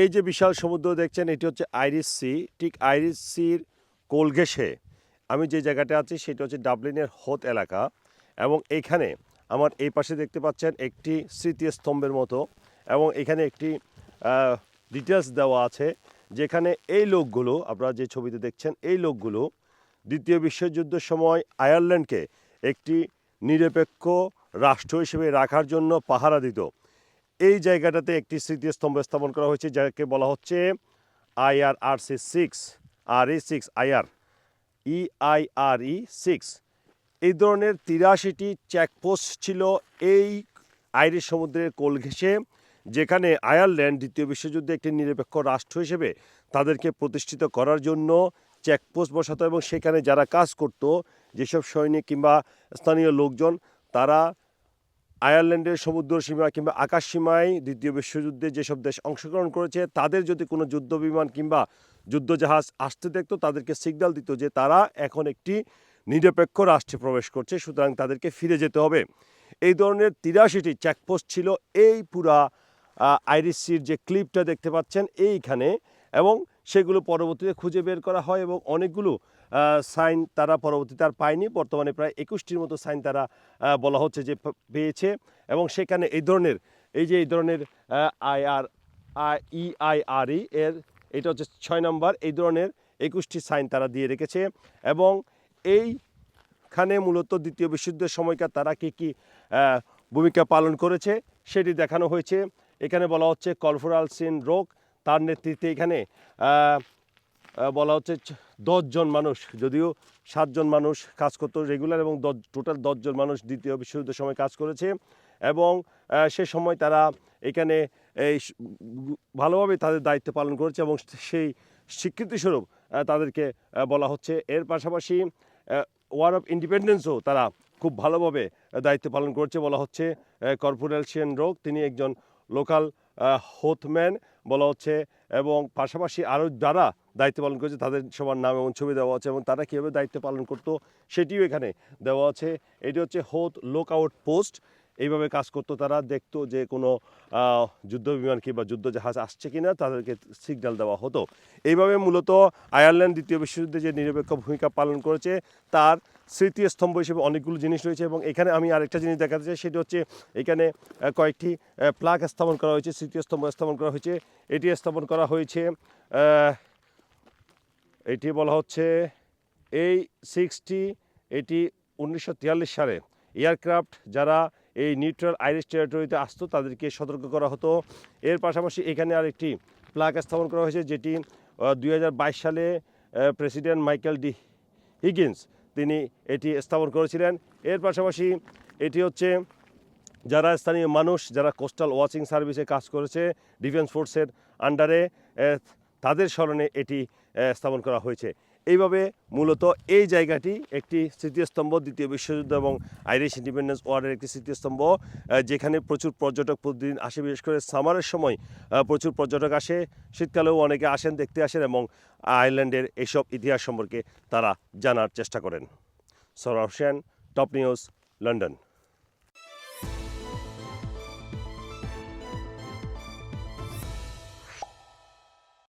এই যে বিশাল সমুদ্র দেখছেন, এটি হচ্ছে আইরিস সি, ঠিক আইরিস সির কোলঘেসে আমি যে জায়গাটা আছি, সেটা হচ্ছে ডাবলিনের হোত এলাকা এবং এইখানে আমার এই পাশে দেখতে পাচ্ছেন একটি স্মৃতিস্তম্ভের মতো এবং এখানে একটি ডিটেলস দেওয়া আছে যেখানে এই লোকগুলো, আপনারা যে ছবিতে দেখছেন, এই লোকগুলো দ্বিতীয় বিশ্বযুদ্ধের সময় আয়ারল্যান্ডকে একটি নিরপেক্ষ রাষ্ট্র হিসেবে রাখার জন্য পাহারা দিত। এই জায়গাটাতে একটি স্মৃতিস্তম্ভ স্থাপন করা হয়েছে, যাকে বলা হচ্ছে IR R C six, R E six IR E I R E six. এই ধরনের তিরাশিটি চেকপোস্ট ছিল এই আইরিশ সমুদ্রের কোল ঘেঁষে, যেখানে আয়ারল্যান্ড, দ্বিতীয় বিশ্বযুদ্ধে একটি নিরপেক্ষ রাষ্ট্র হিসেবে তাদেরকে প্রতিষ্ঠিত করার জন্য চেকপোস্ট বসাতো এবং সেখানে যারা কাজ করত, যেসব সৈনিক কিংবা স্থানীয় লোকজন, তারা আয়ারল্যান্ডের সমুদ্র সীমা কিংবা আকাশ সীমায় দ্বিতীয় বিশ্বযুদ্ধে যেসব দেশ অংশগ্রহণ করেছে, তাদের যদি কোনো যুদ্ধ বিমান কিংবা যুদ্ধজাহাজ আসতে দেখতো, তাদেরকে সিগন্যাল দিত যে তারা এখন একটি নিরপেক্ষ রাষ্ট্রে প্রবেশ করছে, সুতরাং তাদেরকে ফিরে যেতে হবে। এই ধরনের তিরাশিটি চেকপোস্ট ছিল এই পুরা আইরিসির যে ক্লিপটা দেখতে পাচ্ছেন, এইখানে এবং সেগুলো পরবর্তীতে খুঁজে বের করা হয় এবং অনেকগুলো সাইন তারা পরবর্তীতে আর পায়নি। বর্তমানে প্রায় একুশটির মতো সাইন তারা বলা হচ্ছে যে পেয়েছে এবং সেখানে এই ধরনের, এই যে এই ধরনের আইআর ইআইআরই এর এটা হচ্ছে ছয় নম্বর, এই ধরনের একুশটি সাইন তারা দিয়ে রেখেছে এবং এইখানে মূলত দ্বিতীয় বিশুদ্ধের সময়কার তারা কী কী ভূমিকা পালন করেছে সেটি দেখানো হয়েছে। এখানে বলা হচ্ছে কলফোরাল সিন রোগ তার নেতৃত্বে এখানে বলা হচ্ছে দশজন মানুষ, যদিও সাতজন মানুষ কাজ করতো রেগুলার এবং দশ টোটাল দশজন মানুষ দ্বিতীয় বিশ্বযুদ্ধের সময় কাজ করেছে এবং সে সময় তারা এখানে এই ভালোভাবে তাদের দায়িত্ব পালন করেছে এবং সেই স্বীকৃতিস্বরূপ তাদেরকে বলা হচ্ছে। এর পাশাপাশি ওয়ার অফ ইন্ডিপেন্ডেন্সও তারা খুব ভালোভাবে দায়িত্ব পালন করছে বলা হচ্ছে কর্পোরেশন রোগ তিনি একজন লোকাল হোথম্যান বলা হচ্ছে এবং পাশাপাশি আরও যারা দায়িত্ব পালন করেছে তাদের সবার নাম এবং ছবি দেওয়া আছে এবং তারা কীভাবে দায়িত্ব পালন করতো সেটিও এখানে দেওয়া আছে। এটি হচ্ছে হোথ লুক আউট পোস্ট। এইভাবে কাজ করতো তারা, দেখতো যে কোনো যুদ্ধ বিমান কিংবা যুদ্ধ জাহাজ আসছে কিনা তাদেরকে সিগন্যাল দেওয়া হতো। এইভাবে মূলত আয়ারল্যান্ড দ্বিতীয় বিশ্বযুদ্ধে যে নিরপেক্ষ ভূমিকা পালন করেছে, তার স্মৃতিস্তম্ভ হিসেবে অনেকগুলো জিনিস রয়েছে এবং এখানে আমি আরেকটা জিনিস দেখাতে চাই, সেটি হচ্ছে এখানে কয়েকটি প্লাগ স্থাপন করা হয়েছে, স্মৃতিস্তম্ভ স্থাপন করা হয়েছে। এটি স্থাপন করা হয়েছে এটি বলা হচ্ছে এই সিক্সটি এটি উনিশশো সালে। এয়ারক্রাফট যারা এই নিউট্রাল আইরিশ টেরিটরিতে আসতো, তাদেরকে সতর্ক করা হতো। এর পাশাপাশি এখানে আরেকটি প্লাগ স্থাপন করা হয়েছে, যেটি দুই হাজার বাইশ সালে প্রেসিডেন্ট মাইকেল ডি হিগিন্স, তিনি এটি স্থাপন করেছিলেন। এর পাশাপাশি এটি হচ্ছে, যারা স্থানীয় মানুষ, যারা কোস্টাল ওয়াচিং সার্ভিসে কাজ করেছে, ডিফেন্স ফোর্সের আন্ডারে তাদের স্মরণে এটি স্থাপন করা হয়েছে। এইভাবে মূলত এই জায়গাটি একটি স্মৃতিস্তম্ভ, দ্বিতীয় বিশ্বযুদ্ধ এবং আইরিশ ইন্ডিপেন্ডেন্স ওয়ারের একটি স্মৃতিস্তম্ভ যেখানে প্রচুর পর্যটক প্রতিদিন আসে, বিশেষ করে সামারের সময় প্রচুর পর্যটক আসে। শীতকালেও অনেকে আসেন, দেখতে আসেন এবং আয়ারল্যান্ডের এইসব ইতিহাস সম্পর্কে তারা জানার চেষ্টা করেন। Sourav Sen top news, London.